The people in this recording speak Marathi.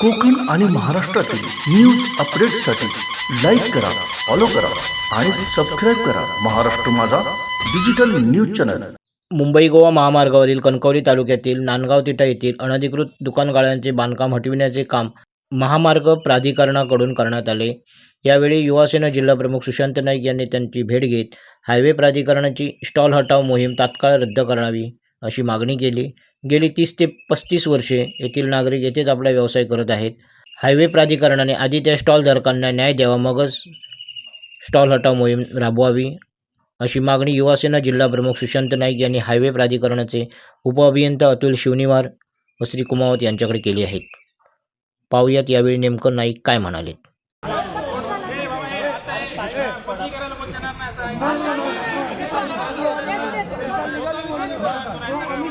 कोकण आणि महाराष्ट्रातील न्यूज अपडेटसाठी लाईक करा फॉलो करा आणि सबस्क्राईब करा Maharashtra Majha digital news channel Mumbai Goa महामार्गावरील कणकवली तालुक्यातील नांदगाव तिटा येथील अनधिकृत दुकानगाळ्यांचे बांधकाम हटविण्याचे काम महामार्ग प्राधिकरणाकडून करण्यात आले. यावेळी युवासेना जिल्हाप्रमुख सुशांत नाईक यांनी त्यांची भेट घेत हायवे प्राधिकरणाची स्टॉल हटाव मोहीम तात्काळ रद्द करावी अशी मागणी केली. गेली तीस ते पस्तीस वर्षे येथील नागरिक येथेच आपला व्यवसाय करत आहेत. हायवे प्राधिकरणाने आधी त्या स्टॉलधारकांना न्याय द्यावा मगच स्टॉल हटाव मोहीम राबवावी अशी मागणी युवासेना जिल्हाप्रमुख सुशांत नाईक यांनी हायवे प्राधिकरणाचे उपअभियंता अतुल शिवनिवार व श्री कुमावत यांच्याकडे केली आहेत. पाहुयात यावेळी नेमकं नाईक काय म्हणालेत.